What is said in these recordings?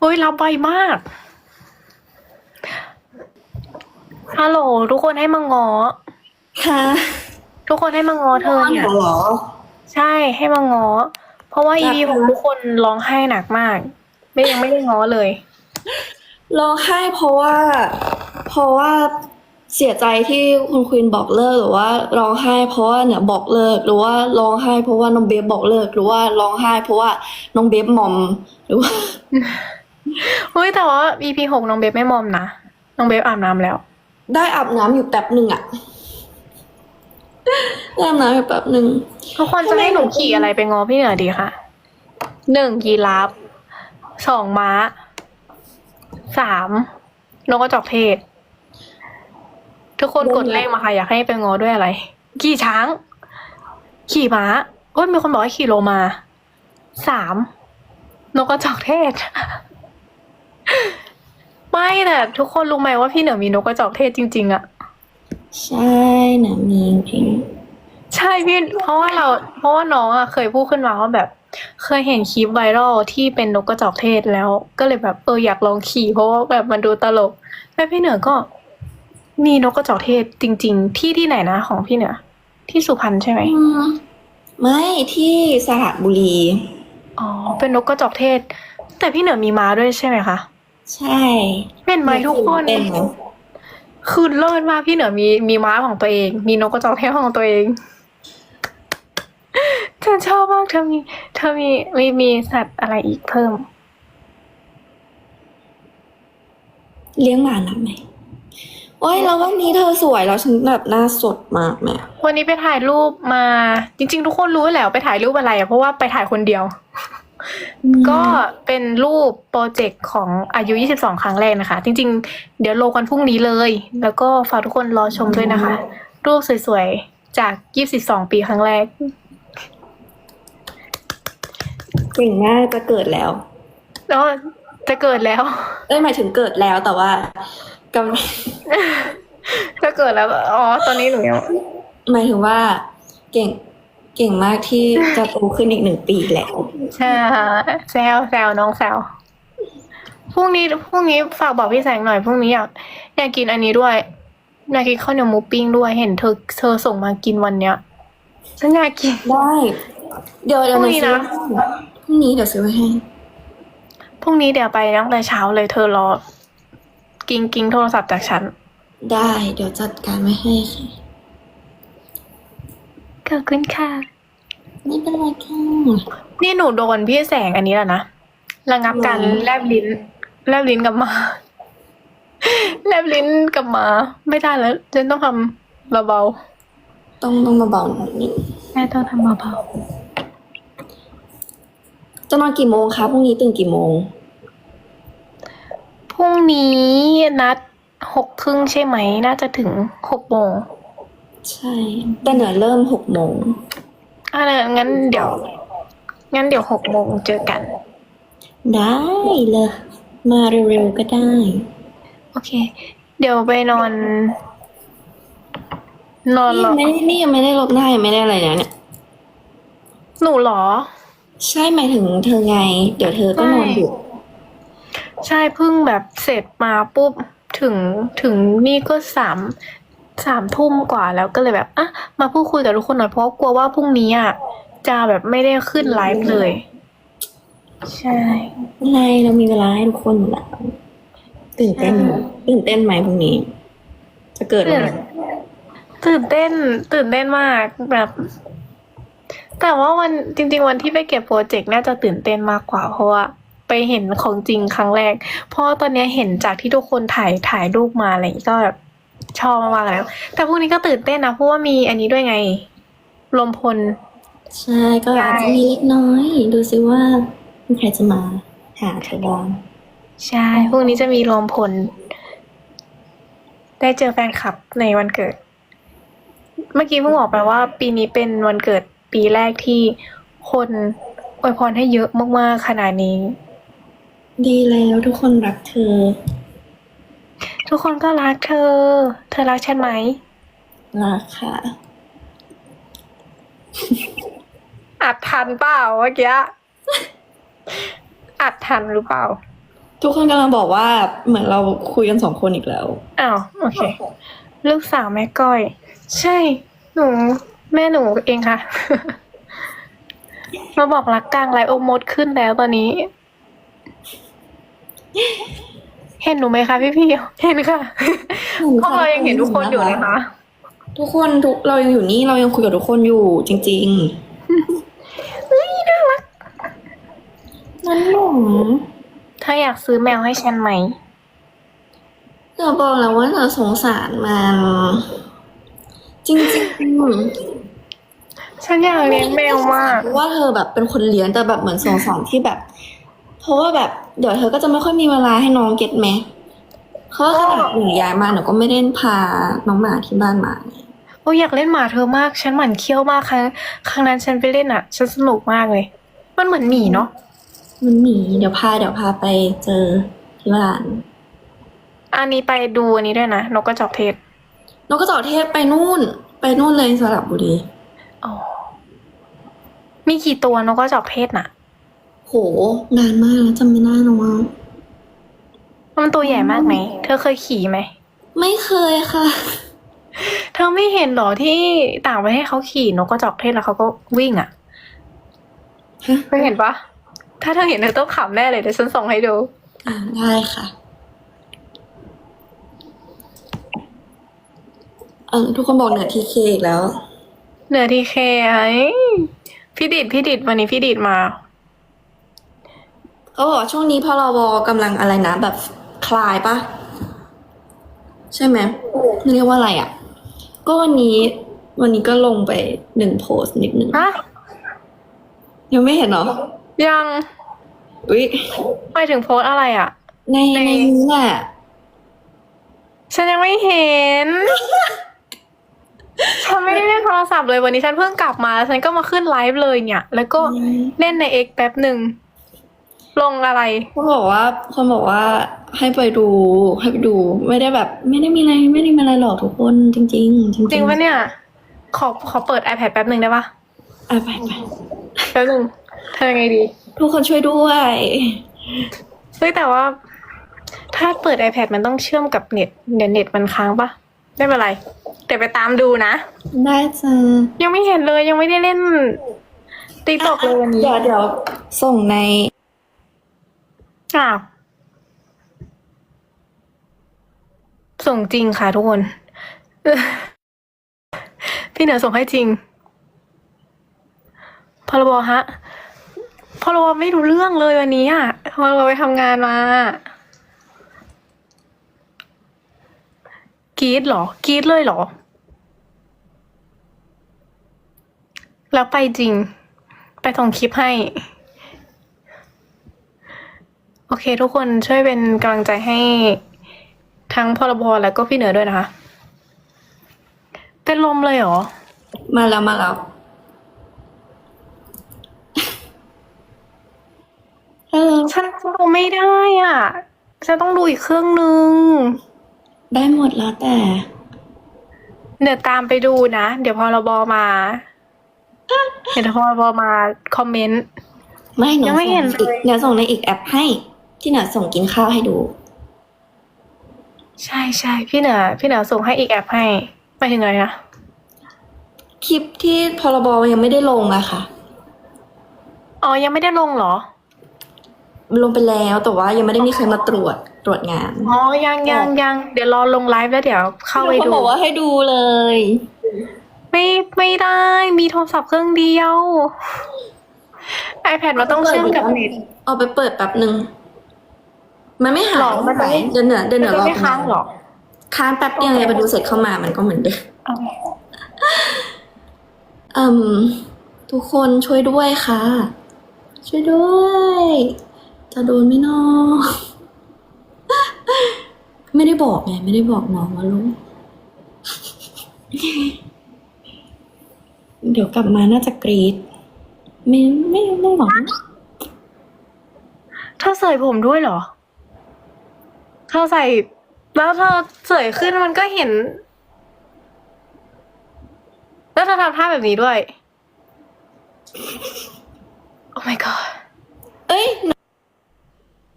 โอ้ยรับไวมาก ฮัลโหล ทุกคนให้มางอ ค่ะทุกคนให้มางอเธอเนี่ยเหรอ ใช่ให้มางอ เพราะว่าจ้ะ EP ของทุกคนร้องไห้หนักมาก ไม่ยังไม่ได้ง้อเลย ร้องไห้เพราะว่า เพราะว่าเสียใจที่คุณควีนบอกเลิกหรือว่าร้องไห้เพราะว่าเนี่ยบอกเลิกหรือว่าร้องไห้เพราะว่าน้องเบฟบอกเลิกหรือว่าร้องไห้เพราะว่าน้องเบฟหมอมหรือว่า เฮ้ยแต่ว่า EP หกน้องเบฟไม่มอมนะ น้องเบฟอาบน้ำแล้ว ได้อาบน้ำอยู่แป๊บหนึ่งอะได้อาบน้ำอยู่แป๊บหนึ่ง ทุกคนจะให้หนูขี่อะไรไปง้อพี่เหนือดีคะหนึ่งยีราฟสองม้าสามนกกระจอกเทศ ทุกคนกดเลขมาค่ะอยากให้ไปง้อด้วยอะไร ขี่ช้าง ขี่ม้าโอ้ยมีคนบอกให้ขี่โลมาสามนกกระจอกเทศ ไม่แต่ทุกคนรู้ไหมว่าพี่เหนือมีนกกระจอกเทศจริง ๆอะใช่นะมีจริงใช่พี่เพราะว่าเรา เพราะว่าน้องอะเคยพูดขึ้นมาว่าแบบ เคยเห็นคลิปไวรัลที่เป็นนกกระจอกเทศแล้ว ก็เลยแบบเอออยากลองขี่ เพราะว่าแบบมันดูตลกแล้วพี่เหนือก็ มีนกกระจอกเทศจริง ๆ ที่ที่ไหนนะของพี่เหนือที่สุพรรณใช่ไหมอืมไม่ที่สระบุรี อ๋อเป็นนกกระจอกเทศ แต่พี่เหนือมีม้าด้วยใช่ไหมคะ ใช่เป็นไหมทุกคนเป็นไหมคือเลิศมากพี่เหนือมีมีม้าของตัวเอง มีนกกระจอกเทศของตัวเองฉันชอบมากเธอมีเธอมีมีมีสัตว์อะไรอีกเพิ่ม เลี้ยงหมาหนักไหมโอ้ยแล้ววันนี้เธอสวยแล้วฉันแบบหน้าสดมากแม่วันนี้ไปถ่ายรูปมา จริง ๆ ทุกคนรู้แหล้วไปถ่ายรูปอะไรอะเพราะว่าไปถ่ายคนเดียว ก็เป็นรูปโปรเจกต์ของอายุ 22 ครั้งแรกนะคะ จริง ๆ เดี๋ยวโลกันพรุ่งนี้เลย แล้วก็ฝากทุกคนรอชมด้วยนะคะ รูปสวยๆ จาก 22 ปีครั้งแรกเก่งมากจะเกิดแล้วแล้วจะเกิดแล้ว เอ้ยหมายถึงเกิดแล้วแต่ว่ากำลังจะเกิดแล้ว อ๋อ ตอนนี้หนูยังหมายถึงว่า เก่ง เก่งมากที่จะโตขึ้นอีกหนึ่งปีแล้วใช่แซวแซวน้องแซวพรุ่งนี้พรุ่งนี้ฝากบอกพี่แสงหน่อยพรุ่งนี้อยากอยากกินอันนี้ด้วยอยากกินข้าวเหนียวหมูปิ้งด้วยเห็นเธอเธอส่งมากินวันเนี้ยฉันอยากกินได้เดี๋ยวเดี๋ยวพรุ่หงนูนี้ซื้อนะให้พรุ่งนี้เดี๋ยวซื้อไว้ให้พรุ่งนี้เดี๋ยวไปตั้งแต่เช้าเลยเธอรอกิงกิงโทรศัพท์จากฉันได้ เดี๋ยวจัดการไว้ให้ค่ะขอบคุณค่ะ ไม่เป็นไรค่ะนี่หนูโดนพี่แสงอันนี้แล้วนะระงับการหรอแลบลิ้น แลบลิ้นกับหมา แลบลิ้นกับหมา ไม่ได้แล้วฉันต้องทำเบาต้องต้องมาเบาหน่อยนิดๆแม่ต้องทำเบาจะนอนกี่โมงคะพรุ่งนี้ตื่นกี่โมงๆพรุ่งนี้นัดหกครึ่งใช่ไหม น่าจะถึงหกโมง ใช่ แต่เหนือเริ่มหกโมง อะงั้นเดี๋ยว งั้นเดี๋ยวหกโมงเจอกัน ได้เลย มาเร็วๆก็ได้ โอเค เดี๋ยวไปนอน นอนนี่รยัองไม่ได้นี่ยังไม่ได้ลบหน้ายังไม่ได้อะไรนะเนี่ย หนูเหรอ ใช่หมายถึงเธอไง เดี๋ยวเธอก็นอนดึกใช่เพิ่งแบบเสร็จมาปุ๊บถึงถึงนี่ก็สาม สามทุ่มกว่าแล้วก็เลยแบบอะมาพูดคุยกับทุกคนหน่อยเพราะกลัวว่าพรุ่งนี้อะจะแบบไม่ได้ขึ้นไลฟ์เลย ใช่อะไรเรามีเวลาให้ทุกคนอยู่แล้วตื่นเต้นไหมตื่นเต้นไหมพรุ่งนี้ จะเกิดอะไรตื่นเต้น ตื่นเต้นมากแบบ แต่ว่าวันจริง ๆ วันที่ไปเก็บโปรเจกต์น่าจะตื่นเต้นมากกว่าเพราะว่าไปเห็นของจริงครั้งแรก เพราะว่าตอนเนี้ยเห็นจากที่ทุกคนถ่ายถ่ายรูปมาอะไรอย่างงี้ก็แบบ ชอบมากๆแล้ว แต่พวกนี้ก็ตื่นเต้นนะเพราะว่ามีอันนี้ด้วยไง ลมพล ใช่ก็อาจจะมีเล็กน้อย ดูซิว่ามีใครจะมาหาเธอบ้างใช่พรุ่งนี้จะมีรวมพล ได้เจอแฟนคลับในวันเกิด เมื่อกี้เพิ่งบอกไปว่า ปีนี้เป็นวันเกิดปีแรกที่คนอวยพรให้เยอะมากๆขนาดนี้ ดีแล้วทุกคนรักเธอ ทุกคนก็รักเธอ เธอรักฉันไหม รักค่ะ อัดทันเปล่าเมื่อกี้อัดทันหรือเปล่า ทุกคนกำลังบอกว่าเหมือนเราคุยกันสองคนอีกแล้ว อ้าว โอเค ลูกสาวแม่ก้อย ใช่ หนู แม่หนูเองค่ะ มาบอกรักกลางไลฟ์โอมดขึ้นแล้วตอนนี้ เห็นหนูไหมคะพี่พี่ๆเห็นค่ะพวกเรายังเห็นทุกคนอยู่นะคะ ทุกคนทุกเรายังอยู่นี่เรายังคุยกับทุกคนอยู่จริงๆน่ารักนั่นหนูถ้าอยากซื้อแมวให้ฉันไหมเธอบอกแล้วว่าเธอสงสารมัน จริงฉันอยากๆเลี้ยงแมวมากเพราะว่าเธอแบบเป็นคนเลี้ยงแต่แบบเหมือนสงสารที่แบบ เพราะว่าแบบเดี๋ยวเธอก็จะไม่ค่อยมีเวลาให้น้องเก็ตไหมเพราะว่าขนาดหนูย้ายมาหนูก็ไม่ได้พาน้องหมาที่บ้านมา โอ้ยอยากเล่นหมาเธอมาก ฉันหมั่นเคี้ยวมากครั้งครั้งนั้นฉันไปเล่นอะ ฉันสนุกมากเลย มันเหมือนหมีเนาะมันหนีเดี๋ยวพาเดี๋ยวพาไปเจอที่บ้านอันนี้ไปดูอันนี้ด้วยนะนกกระจอกเทศนกกระจอกเทศไปนู่น ไปนู่นเลยสระบุรีอ๋อมีกี่ตัวนกกระจอกเทศน่ะ โห นานมากแล้วจำไม่ได้แล้วว่ามันตัวใหญ่มากไหม เธอเคยขี่ไหม ไม่เคยค่ะ เธอไม่เห็นเหรอที่ต่างประเทศเขาขี่นกกระจอกเทศแล้วเขาก็วิ่งอะฮะเธอเห็นปะ ถ้าเธอเห็นเธอต้องขำแน่เลยเดี๋ยวฉันส่งให้ดู อ่าได้ค่ะเออทุกคนบอกเหนือทีเคอีกแล้ว เหนือทีเคไอ้พี่ดิดพี่ดิดวันนี้พี่ดิดมา เขาบอกว่าช่วงนี้พรบกำลังอะไรนะ แบบคลายปะใช่ไหมเรียกว่าอะไรอะ ก็วันนี้ วันนี้ก็ลงไปหนึ่งโพสต์นิดหนึ่งฮะยังไม่เห็นเหรอ ยังอุ้ยไปถึงโพสต์อะไรอะในในในนี้แหละฉันยังไม่เห็น ฉันไม่ได้เล่นโทรศัพท์เลยวันนี้ฉันเพิ่งกลับมา ฉันก็มาขึ้นไลฟ์เลยเนี่ย แล้วก็เล่นในเอกแป๊บหนึ่ง ลงอะไรเขาบอกว่าคนบอกว่าให้ไปดูให้ไปดูไม่ได้แบบ ไม่ได้มีอะไรไม่ได้มีอะไรหรอกทุกคนจริง ๆ จริงๆจริงปะเนี่ย ขอขอเปิด iPad แป๊บหนึ่งได้ปะอะไปไปแป๊บหนึ่งทำยังไงดี ทุกคนช่วยด้วยเฮ้ยแต่ว่า ถ้าเปิด iPad มันต้องเชื่อมกับเน็ตเน็ตเน็ตมันค้างปะไม่เป็นไรเดี๋ยวไปตามดูนะ ได้จ้ะยังไม่เห็นเลยยังไม่ได้เล่นติ๊กตอกเลยวันนี้ เดี๋ยวเดี๋ยวส่งใน อ้าวส่งจริงค่ะทุกคน พี่เหนือส่งให้จริงพลบฮะพลบไม่รู้เรื่องเลยวันนี้อะพลบไปทำงานมากรีดเหรอกรีดเลยเหรอ แล้วไปจริง ไปส่งคลิปให้ โอเค ทุกคนช่วยเป็นกำลังใจให้ทั้งพลบแล้วก็พี่เหนือด้วยนะคะ เป็นลมเลยเหรอ มาแล้วมาแล้วฮัลโหลฉันดูไม่ได้อะฉันต้องดูอีกเครื่องนึง ได้หมดแล้วแต่ เดี๋ยวตามไปดูนะ เดี๋ยวพลบมา เดี๋ยวพลบมาคอมเมนต์ ไม่หนูยังไม่เห็นส่งอีกเลย เดี๋ยวส่งในอีกแอปให้ ที่หนูส่งกินข้าวให้ดู ใช่ใช่พี่เหนือพี่เหนือส่งให้อีกแอปให้ไปถึงอะไรนะคลิปที่พรบยังไม่ได้ลงอะค่ะ อ๋อ ยังไม่ได้ลงเหรอ ลงไปแล้วแต่ว่ายังไม่ได้มีใครมาตรวจตรวจงาน อ๋อ ยังยังยังเดี๋ยวรอลงไลฟ์แล้วเดี๋ยวเข้าไปเขาดูบอกว่าให้ดูเลย ไม่ไม่ได้ มีโทรศัพท์เครื่องเดียว iPad มันต้องเชื่อมกับเน็ตเอาไปเปิดแป๊บหนึ่ง มันไม่หาหรอยมันจะไม่ เดินเหนือเดินเหนือมันรจะอไม่ค้างหรอค้างแป๊บเดียวไงไปดูเสร็จเข้ามามันก็เหมือนเดิมเอาอืมทุกคนช่วยด้วยค่ะ ช่วยด้วย จะโดนไหม่นอไม่ได้บอกไงไม่ได้บอกน้องว่าลูกเดี๋ยวกลับมาน่าจะกรีดไม่ไม่ไม่หรอกเธอเสยผมด้วยเหรอ เธอใส่ แล้วเธอเสยขึ้นมันก็เห็น แล้วเธอทำท่าแบบนี้ด้วย โอ้ my god เอ้ย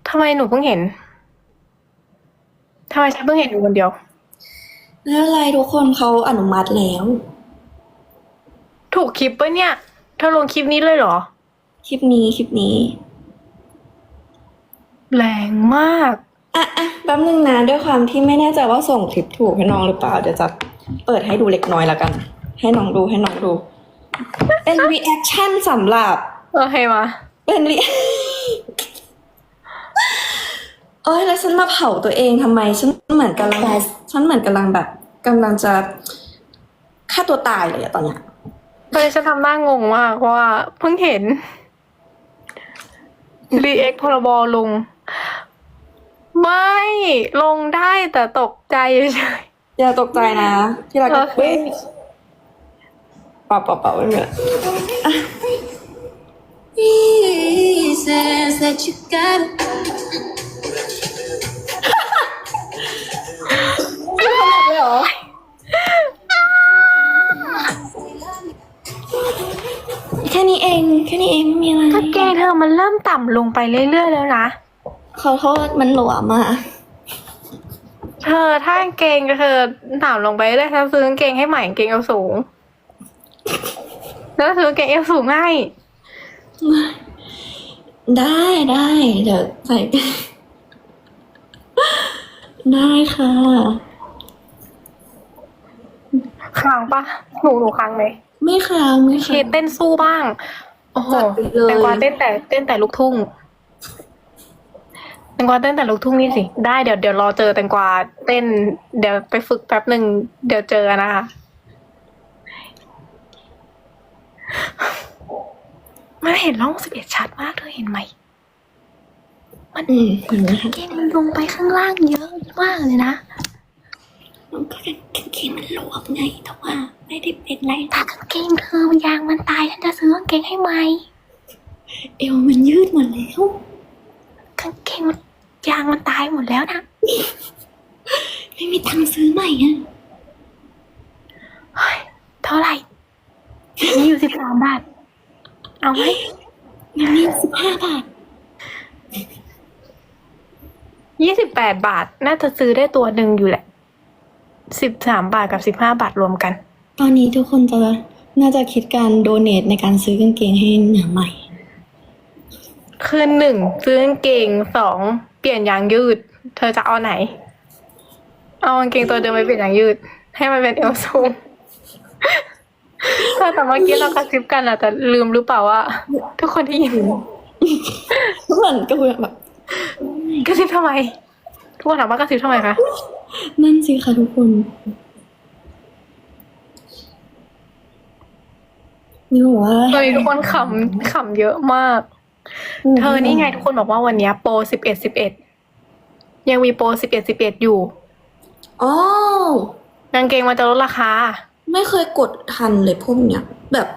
เธทำไมหนูเพิ่งเห็นทำไมฉันเพิ่งเห็นอยู่คนเดียวไม่เป็นไรทุกคนเขาอนุมัติแล้ว ถูกคลิปปะเนี่ย เธอลงคลิปนี้เลยเหรอ คลิปนี้คลิปนี้ แรงมาก อะอะแป๊บนึงนะด้วยความที่ไม่แน่ใจว่าส่งคลิปถูกให้น้องหรือเปล่าเดี๋ยวจะเปิดให้ดูเล็กน้อยแล้วกัน ให้น้องดูให้น้องดู เป็น reaction สำหรับ โอเคมาเป็น re เอ้ยแล้วฉันมาเผาตัวเองทำไม ฉันเหมือนกำลังฉันเหมือนกำลังแบบกำลังจะฆ่าตัวตายเลยอะตอนเนี้ยตอนนี้ฉันทำหน้างงมากเพราะว่าเพิ่งเห็นรีเอ็กพรบลง ไม่ลงได้แต่ตกใจเฉยอย่าตกใจนะ ที่รักโอเคเฮ้ยเปล่าเปล่าเปล่าไม่มีอะไร He says that you got เลยเหรอแค่นี้เอง แค่นี้เองไม่มีอะไรกางเกงเธอมันเริ่มต่ำลงไปเรื่อยๆแล้วนะ ขอโทษมันหลวมอะเธอถ้ากางเกงเธอต่ำลงไปเรื่อยๆเธอซื้อกางเกงให้ใหม่กางเกงเอวสูง แล้วซื้อกางเกงเอวสูงให้ได้ได้เดี๋ยวใส่ได้ค่ะค้างปะหนูหนูค้างไหมไม่ค้างไม่เคค้าง เต้นสู้บ้าง โอ้โหจัดไปเลย แตงกวาเต้นแต่เต้นแต่ลูกทุ่งแต งกวาเต้นแต่ลูกทุ่งนี่สิ ได้เดี๋ยวเดี๋ยวรอเจอแตงกวาเต้น เดี๋ยวไปฝึกแป๊บหนึ่งเดี๋ยวเจอนะคะ มันเห็นร่องสิบเอ็ดชัดมากเธอเห็นไหมอืมเห็นไหมคะเกงมันลงไปข้างล่างเยอะมากเลยนะมันก็เป็นกางเกงมันหลวมไงแต่ว่า ไม่ได้เป็นไรถ้ากางเกงเธอมันยางมันตายฉันจะซื้อกางเกงให้ไหม เอวมันยืดหมดแล้วกางเกงมัน ยางมันตายหมดแล้วนะ ไม่มีตังค์ซื้อใหม่อะเฮ้ยเท่าไหร่มีอยู่สิบสามบาท เอาไหมมันมีสิบห้าบาทยี่สิบแปดบาท น่าจะซื้อได้ตัวหนึ่งอยู่แหละสิบสามบาทกับสิบห้าบาทรวมกัน ตอนนี้ทุกคนจะน่าจะคิดการโดเนทในการซื้อกางเกงให้หนาใหม่ คือหนึ่งซื้อกางเกงสอง เปลี่ยนยางยืด เธอจะเอาไหน เอากางเกงตัวเดิมไปเปลี่ยนยางยืด ให้มันเป็นเอวสูงเธอแต่เมื่อกี้เรากระซิบกันอะแต่ลืมหรือเปล่าว่าทุกคนที่ยินทุกคนก็คือแบบกระซิบทำไม ทุกคนถามว่ากระซิบทำไมคะนั่นสิคะทุกคนนี่บอกว่าตอนนี้ทุกคนขำขำเยอะมาก เธอนี่ไงทุกคนบอกว่าวันเนี้ยโปรสิบเอ็ดสิบเอ็ดยังมีโปรสิบเอ็ดสิบเอ็ดอยู่อ๋อกางเกงมันจะลดราคา ไม่เคยกดทันเลยพวกเนี้ย แบบ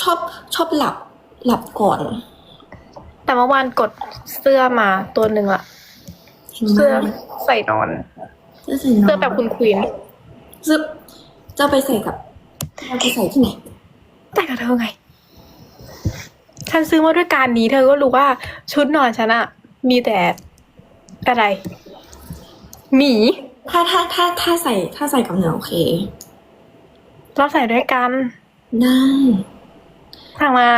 ชอบชอบหลับหลับก่อน แต่เมื่อวานกดเสื้อมาตัวหนึ่งอะเสื้อใส่นอน เสื้อใส่นอนเสื้อแบบคุณควีนเสื้อจะไปใส่กับจะไปใส่ที่ไหนแต่กับเธอไง ฉันซื้อมาด้วยการนี้ เธอก็รู้ว่าชุดนอนฉันอะมีแต่อะไร หมี ถ้าถ้าถ้าถ้าใส่ถ้าใส่กับเหนือโอเค เราใส่ด้วยกันได้สั่งมา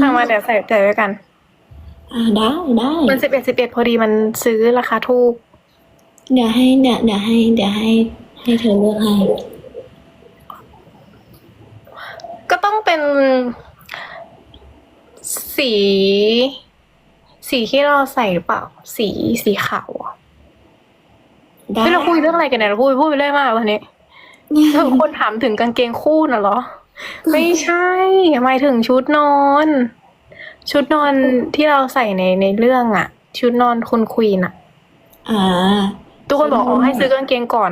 สั่งมาเดี๋ยวใส่ใส่ด้วยกัน อ่าได้ได้มันสิบเอ็ดสิบเอ็ดพอดีมันซื้อราคาถูกเดี๋ยวให้เดี๋ยวเดี๋ยวให้เดี๋ยวให้ให้เธอเลือกให้ก็ต้องเป็น สี สีที่เราใส่หรือเปล่า สีสีขาวอะได้เฮ้ยเราคุยเรื่องอะไรกันเนี่ยเราพูดพูดไปเรื่อยมากวันนี้เธอคนถามถึงกางเกงคู่น่ะเหรอ ไม่ใช่หมายถึงชุดนอน ชุดนอนที่เราใส่ในในเรื่องอะชุดนอนคุณควีนอะอ่าทุกคนบอกอ๋อให้ซื้อกางเกงก่อน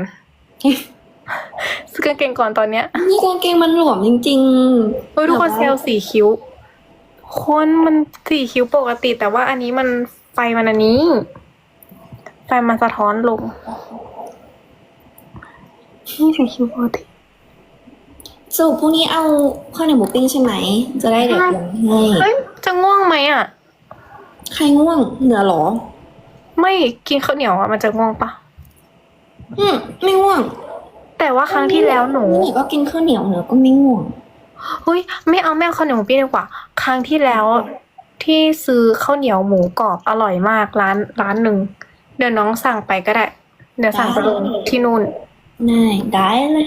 ซื้อกางเกงก่อนตอนเนี้ยนี่กางเกงมันหลวมจริงๆเฮ้ยทุกคนเซลล์สีคิ้ว คนมันสีคิ้วปกติแต่ว่าอันนี้มันไฟมันอันนี้ ไฟมันสะท้อนลงนี่สีคิ้วปกติสรุปพรุ่งนี้เอาข้าวเหนียวหมูปิ้งใช่ไหม จะได้เดี๋ยวลงให้เฮ้ยจะง่วงไหมอะ ใครง่วงเหนือเหรอ ไม่กินข้าวเหนียวอะมันจะง่วงปะอืมไม่ง่วง แต่ว่าครั้งที่แล้วหนูเหนือก็กินข้าวเหนียวเหนือก็ไม่ง่วง เฮ้ยไม่เอาไม่เอาข้าวเหนียวหมูปิ้งดีกว่า ครั้งที่แล้วที่ซื้อข้าวเหนียวหมูกรอบอร่อยมากร้านร้านหนึ่งเดี๋ยวน้องสั่งไปก็ได้ เดี๋ยวสั่งไปลงที่นู่นได้ได้เลย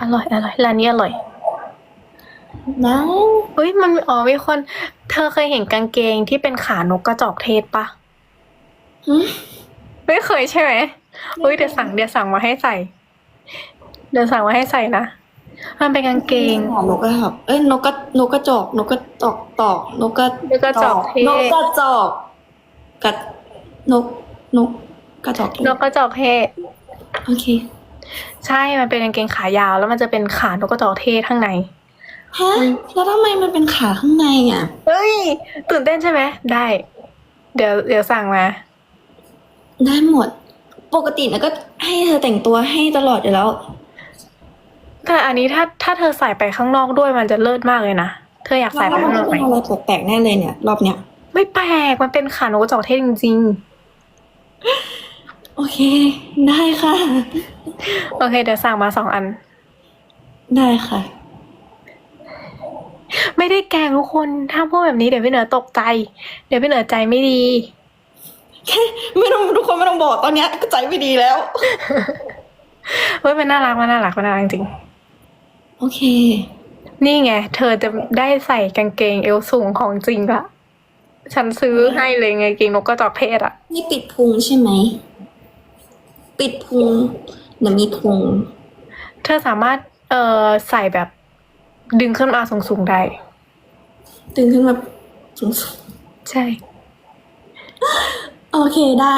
อร่อยอร่อยร้านนี้อร่อยได้เฮ้ยมันอ๋อมีคน เธอเคยเห็นกางเกงที่เป็นขานกกระจอกเทศปะหึไม่เคยใช่ไหมเฮ้ยเดี๋ยวสั่งเดี๋ยวสั่งมาให้ใส่ เดี๋ยวสั่งมาให้ใส่นะ มันเป็นกางเกงนกกระจอกเอ้ยนกกระนกกระจอก นกกระจอกตอก นกกระนกกระจอกเทศนกกระจอกกัดนกนกกระจอกนกกระจอกเทศโอเค ใช่ มันเป็นกางเกงขายาว แล้วมันจะเป็นขานกกระจอกเทศข้างในฮะแล้วทำไมมันเป็นขาข้างในอะ เฮ้ย ตื่นเต้นใช่ไหม ได้ เดี๋ยวเดี๋ยวสั่งมา ได้หมด ปกตินะก็ให้เธอแต่งตัวให้ตลอดอยู่แล้ว แต่อันนี้ถ้าถ้าเธอใส่ไปข้างนอกด้วยมันจะเลิศมากเลยนะ เธออยากใส่ไปแล้วมัข้างนอกไหมเป็นอะไรแปลกๆแน่เลยเนี่ย รอบเนี้ย ไม่แปลก มันเป็นขานกกระจอกเทศจริงโอเค ได้ค่ะๆโอเค เดี๋ยวสั่งมาสองอัน ได้ค่ะ ไม่ได้แกล้งทุกคน ถ้าพูดแบบนี้เดี๋ยวพี่เหนือตกใจ เดี๋ยวพี่เหนือใจไม่ดี ไม่ต้องทุกคนไม่ต้องบอกตอนเนี้ยก็ใจไม่ดีแล้วเฮ้ยมันน่ารักมันน่ารักมันน่ารักจริง โอเคๆนี่ไง เธอจะได้ใส่กางเกงเอวสูงของจริงละฉันซื้อให้เลยไงกางเกงนกกระจอกเทศอะนี่ปิดพุงใช่ไหม ปิดพุงเดี๋ยวมีพุง เธอสามารถเอ่อใส่แบบ ดึงขึ้นมาสูงๆได้ตึงขึ้นมาสูงใช่ๆโอเคได้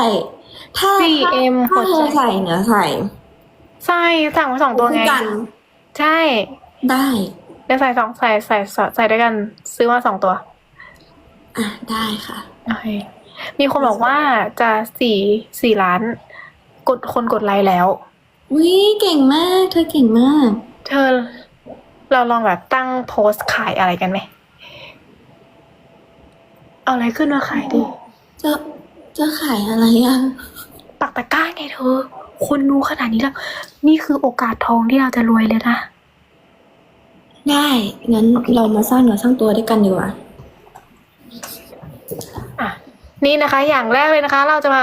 ถ้า 4M ถ้าเธอหัวใจใส่เหนือใส่ ใส่สั่งมาสองตัวไงคู่กัน ใช่ได้เดี๋ยวใส่สองใส่ใส่ใส่ใส่ด้วยกัน ซื้อมาสองตัว อะได้ค่ะโอเคมีคนบอกว่าจะสี่สี่ล้าน กดคนกดไลค์แล้ววิเก่งมาก เธอเก่งมาก เธอ เราลองแบบตั้งโพสต์ขายอะไรกันไหมเอาอะไรขึ้นมาขายดิจะจะขายอะไรอะปักตะกร้าไงเธอ คนรู้ขนาดนี้แล้ว นี่คือโอกาสทองที่เราจะรวยเลยนะ ได้งั้นเรามาสร้างเนื้อสร้างตัวด้วยกันดีกว่าอะนี่นะคะ อย่างแรกเลยนะคะ เราจะมา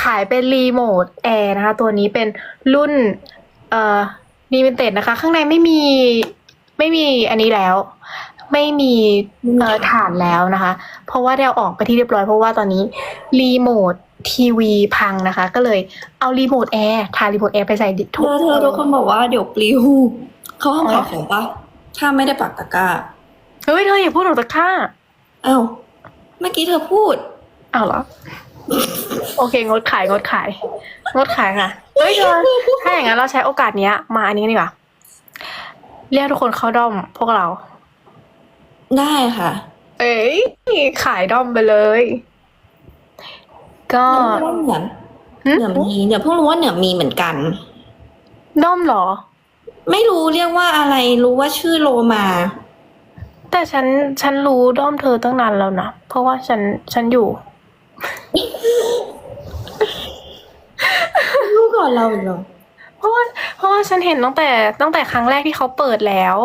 ขายเป็นรีโมทแอร์นะคะ ตัวนี้เป็นรุ่น เอ่อลิมิเต็ดนะคะ ข้างในไม่มีไม่มีอันนี้แล้ว ไม่มีเอ่อฐานแล้วนะคะ เพราะว่าได้เอาออกไปที่เรียบร้อยเพราะว่าตอนนี้รีโมท ทีวีพังนะคะ ก็เลยเอารีโมทแอร์ทารีโมทแอร์ไปใส่ดิเธอเธอทุกคนบอกว่าเดี๋ยวปลิวเขาห้ามขายของปะถ้าไม่ได้ปักตะกร้าเฮ้ยเธออย่าพูดออกจากค่าอ้าวเมื่อกี้เธอพูดอ้าวเหรอโอเค งดขายงดขาย งดขายค่ะเฮ้ยเธอถ้าอย่างนั้นเราใช้โอกาสเนี้ย มาอันนี้ดีกว่าเรียกทุกคนเข้าด้อมพวกเรา ได้ค่ะ เอ้ยขายด้อมไปเลย ก็เหนือเหนือหึเหนือมีเดี๋ยวเพิ่งรู้ว่าเหนือมีเหมือนกัน ด้อมเหรอ ไม่รู้เรียกว่าอะไรรู้ว่าชื่อโลมา แต่ฉันฉันรู้ด้อมเธอตั้งนานแล้วนะเพราะว่าฉันฉันอยู่รู้ก่อนเราอีกเหรอเพราะว่าเพราะว่าฉันเห็นตั้งแต่ตั้งแต่ครั้งแรกที่เขาเปิดแล้ว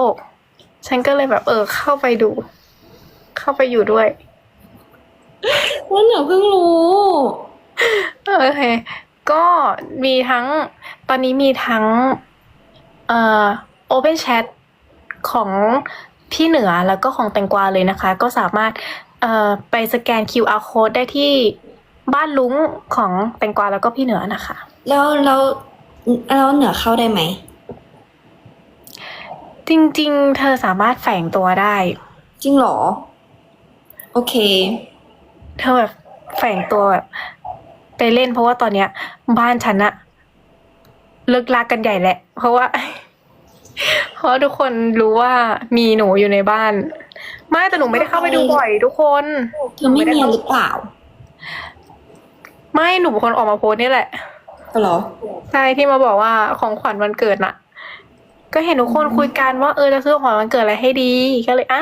ฉันก็เลยแบบเออเข้าไปดู เข้าไปอยู่ด้วย ว่าเหนือเพิ่งรู้โอเค ก็มีทั้งตอนนี้มีทั้งเอ่อ Open Chat ของพี่เหนือแล้วก็ของแตงกวาเลยนะคะ ก็สามารถเอ่อไปสแกน QR code ได้ที่บ้านลุงของแตงกวาแล้วก็พี่เหนือนะคะ แล้วแล้วแล้วเหนือเข้าได้ไหม จริง ๆ เธอสามารถแฝงตัวได้ จริงเหรอ โอเค เธอแบบแฝงตัวแบบไปเล่นเพราะว่าตอนเนี้ย บ้านฉันอะเลิกลากกันใหญ่แหละ เพราะว่า เพราะว่าทุกคนรู้ว่ามีหนูอยู่ในบ้าน ไม่แต่หนูไม่ได้เข้าไปดูบ่อย ทุกคนเธอไม่เนียนหรือเปล่า ไม่หนูเป็นคนออกมาโพสต์นี่แหละก็เหรอใช่ที่มาบอกว่าของขวัญวันเกิดน่ะ ก็เห็นทุกคนคุยกันว่าเออจะซื้อของขวัญวันเกิดอะไรให้ดีก็เลยอะ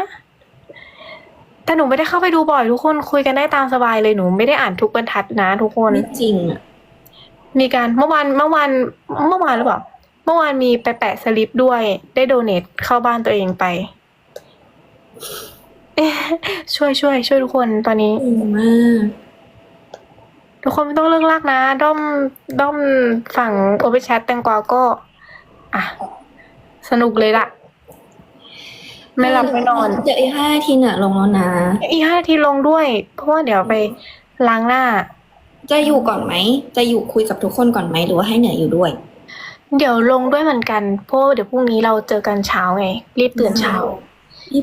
แต่แต่หนูไม่ได้เข้าไปดูบ่อยทุกคนคุยกันได้ตามสบายเลยหนูไม่ได้อ่านทุกบรรทัดนะทุกคนไม่จริงอะมีการเมื่อวานเมื่อวานเมื่อวานหรือเปล่าเมื่อวานมีไปแปะสลิปด้วย ได้โดเนทเข้าบ้านตัวเองไปเอ๊ะช่วยช่วยช่วยทุกคนตอนนี้จริงมากทุกคนไม่ต้องเลิกลากนะ ด้อมด้อมฝั่งโอเปแชทแตงกวาก็ อะ สนุกเลยล่ะ ไม่หลับไม่นอน เดี๋ยวอีกห้านาทีเนี่ยลงแล้วนะ อีกห้านาทีลงด้วย เพราะว่าเดี๋ยวไปล้างหน้า จะอยู่ก่อนไหม จะอยู่คุยกับทุกคนก่อนไหมหรือว่าให้เหนืออยู่ด้วย เดี๋ยวลงด้วยเหมือนกัน เพราะว่าเดี๋ยวพรุ่งนี้เราเจอกันเช้าไง รีบตื่นเช้า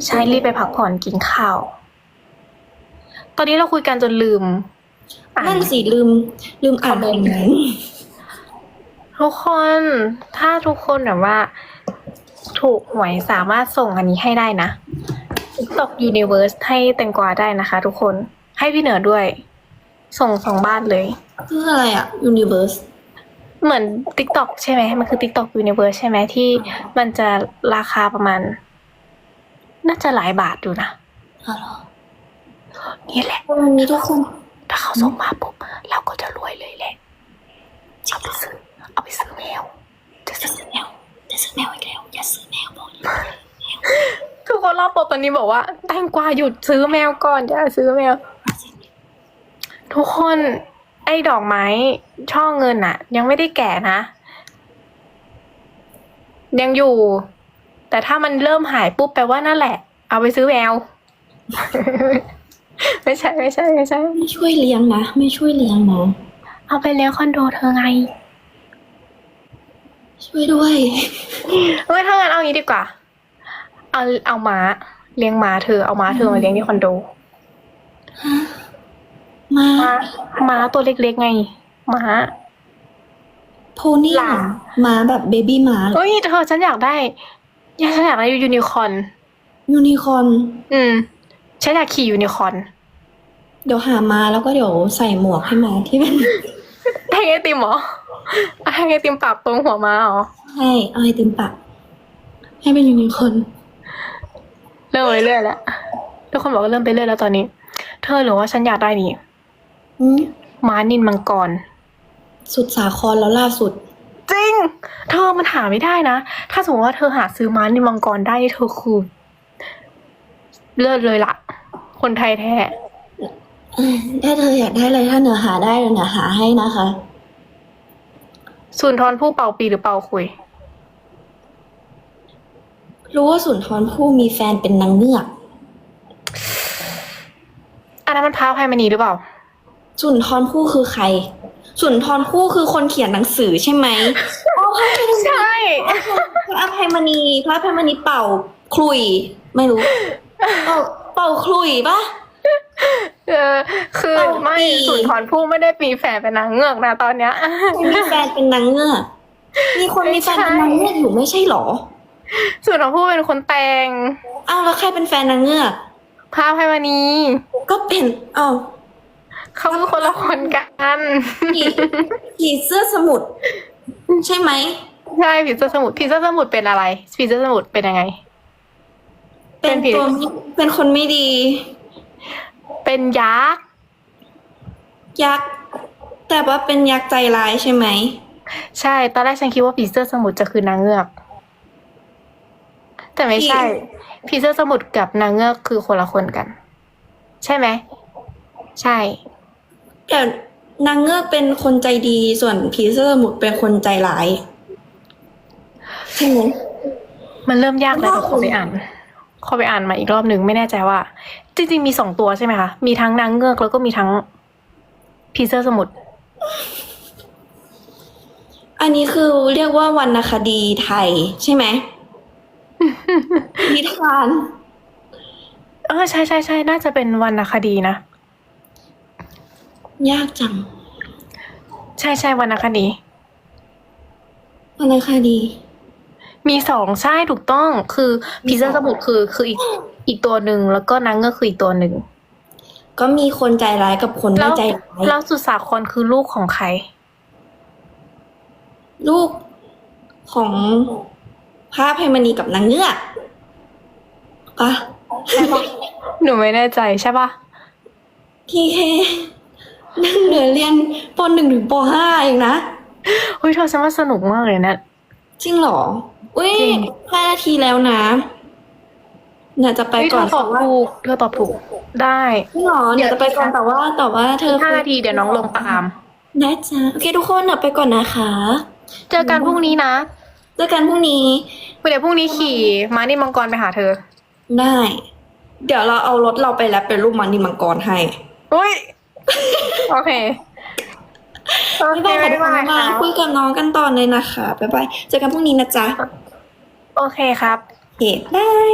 ใช่รีบไปพักผ่อนกินข้าว ตอนนี้เราคุยกันจนลืมอ่านนั่นสิลืม ลืมอ่านคอมเมนต์ทุกคน ถ้าทุกคนแบบว่า ถูกหวยสามารถส่งอันนี้ให้ได้นะ TikTok Universe ให้แตงกวาได้นะคะ ทุกคนให้พี่เหนือด้วย ส่งสองบ้านเลยคืออะไรอะ Universe เหมือน TikTok ใช่ไหมมันคือ TikTok Universe ใช่ไหมที่มันจะราคาประมาณ น่าจะหลายบาทอยู่นะอ๋อเหรอนี่แหละมันมีทุกคนถ้าเขาส่งมาปุ๊บเราก็จะรวยเลยแหละเอาไปซื้อเอาไปซื้อแมวจะซื้อแมวจะ ซื้อแมวอีกแล้วอย่าซื้อแมวบอกเลยทุกคนรอบโปรตอนนี้บอกว่าแตงกวาหยุดซื้อแมวก่อนอย่าซื้อแมวทุกคนไอ้ดอกไม้ช่อเงินอะยังไม่ได้แก่นะ ยังอยู่ แต่ถ้ามันเริ่มหายปุ๊บแปลว่านั่นแหละ เอาไปซื้อแมว ไม่ใช่ไม่ใช่ไม่ใช่ ไม่ช่วยเลี้ยงนะ ไม่ช่วยเลี้ยงนะ เอาไปเลี้ยงคอนโดเธอไง ช่วยด้วยเอ้ยถ้างั้นเอางี้ดีกว่า เอาเอาม้าเลี้ยงม้าเธอเอาม้าเธอมาเลี้ยงที่คอนโดมาม้าม้าตัวเล็กๆไงม้าโพนี่หลามาแบบเบบี้มาเอ้ยเธอฉันอยากได้อยากฉันอยากได้ยูนิคอร์นยูนิคอร์นอืมฉันอยากขี่ยูนิคอร์นเดี๋ยวหามาแล้วก็เดี๋ยวใส่หมวกให้มาที่เป็น ให้ไอติมเหรอให้ไอติมปากตรงหัวม้าเหรอให้เอาไอติมปักให้เป็นยูนิคอร์นเริ่มไปเรื่อยแล้วทุกคนบอกว่าเริ่มไปเรื่อยแล้วตอนนี้ เธอหรือว่าฉันอยากได้นี่อืมม้านินมังกร สุดสาครแล้วล่าสุด จริง เธอมันหาไม่ได้นะ ถ้าสมมติว่าเธอหาซื้อม้านินมังกรได้นี่เธอคือเลิศเลยล่ะ คนไทยแท้ถ้าเธออยากได้อะไรถ้าเหนือหาได้เดี๋ยวเหนือหาให้นะคะ สุนทรผู้เป่าปีหรือเป่าคุย รู้ว่าสุนทรภู่มีแฟนเป็นนางเงือก อันนั้นมันพร้าวไพมณีหรือเปล่า สุนทรภู่คือใคร สุนทรภู่คือคนเขียนหนังสือใช่ไหมอ๋อพระอภัยมณีใช่ พระอภัยมณีพระอภัยมณีเป่าคลุย ไม่รู้ เป่าเป่าคลุยปะ เออคือเป่าไม่ปีสุนทรผู้ไม่ได้มีแฟนเป็นนางเงือกนะตอนเนี้ยมีแฟนเป็นนางเงือกมีคนมีแฟนเป็นนางเงือกอยู่ไม่ใช่เหรอ สุนทรผู้เป็นคนแต่งอ้าวแล้วใครเป็นแฟนนางเงือกพร้าวไพมณีก็เป็นอ้าวเขาคือคนละคนกันผีผีเสื้อสมุทรใช่ไหม ใช่ผีเสื้อสมุทรผีเสื้อสมุทรเป็นอะไรผีเสื้อสมุทรเป็นยังไง เป็เป็นนผีตัวเป็นคนไม่ดี เป็นยักษ์ยักษ์แต่ว่าเป็นยักษ์ใจร้ายใช่ไหม ใช่ตอนแรกฉันคิดว่าผีเสื้อสมุทรจะคือนางเงือก แต่ไม่ใช่ผีเสื้อสมุทรกับนางเงือกคือคนละคนกัน ใช่ไหม ใช่ แต่นางเงือกเป็นคนใจดีส่วนผีเสื้อสมุทรเป็นคนใจร้ายใช่ไหมมันเริ่มยากแล้วยากเดี๋ยวขอไปอ่านขอไปอ่านมาอีกรอบหนึ่งไม่แน่ใจว่า จริงๆมีสองตัวใช่ไหมคะ มีทั้งนางเงือกแล้วก็มีทั้งผีเสื้อสมุทรอันนี้คือเรียกว่าวรรณคดีไทยใช่ไหม นิทาน เออใช่ใช่ใช่น่าจะเป็นวรรณคดีนะ ยากจัง ใช่ใช่วรรณคดีวรรณคดี มีสองใช่ถูกต้อง คือผีเสื้อสมุทรคือคืออีกอีกตัวหนึ่งแล้วก็นางเงือกคืออีกตัวหนึ่งก็มีคนใจร้ายกับคนแล้ไม่วใจร้ายแล้วสุดสาครคือลูกของใคร ลูกของพระอภัยมณีกับนางเงือกปะใช่ปะหนูไม่แน่ใจใช่ปะพี่แค่นั่งเหลือเรียนปหนึ่งถึงปห้าเองนะเฮ้ยเธอฉันว่าสนุกมากเลยนะ จริงเหรอ อุ้ยจริง ห้านาทีแล้วนะเนี่ยจะไปเฮ้ยเธก่อนอตอบถูกเธอตอบถูก ได้จริงเหรอเนี่ยจะไปก่อนแต่ว่าแต่ว่าเธอห้านาทีเดี๋ยวน้องลงตามได้จ้ะโอเคทุกคนเดี๋ยวไปก่อนนะคะเจอกันพรุ่งนี้นะเจอกันพรุ่งนี้เดี๋ยวพรุ่งนี้ขี่ม้านี่มังกรไปหาเธอได้ เดี๋ยวเราเอารถเราไปแล้วเป็นรูปมันนีมังกรให้อุ้ย โอเค โอบ๊ายเคบายค่ะบ๊ายบายมาค่ะ คุยกับน้องกันต่อเลยนะคะ บ๊ายบาย เจอกันพรุ่งนี้นะจ๊ะ โอเคครับ โอเคบาย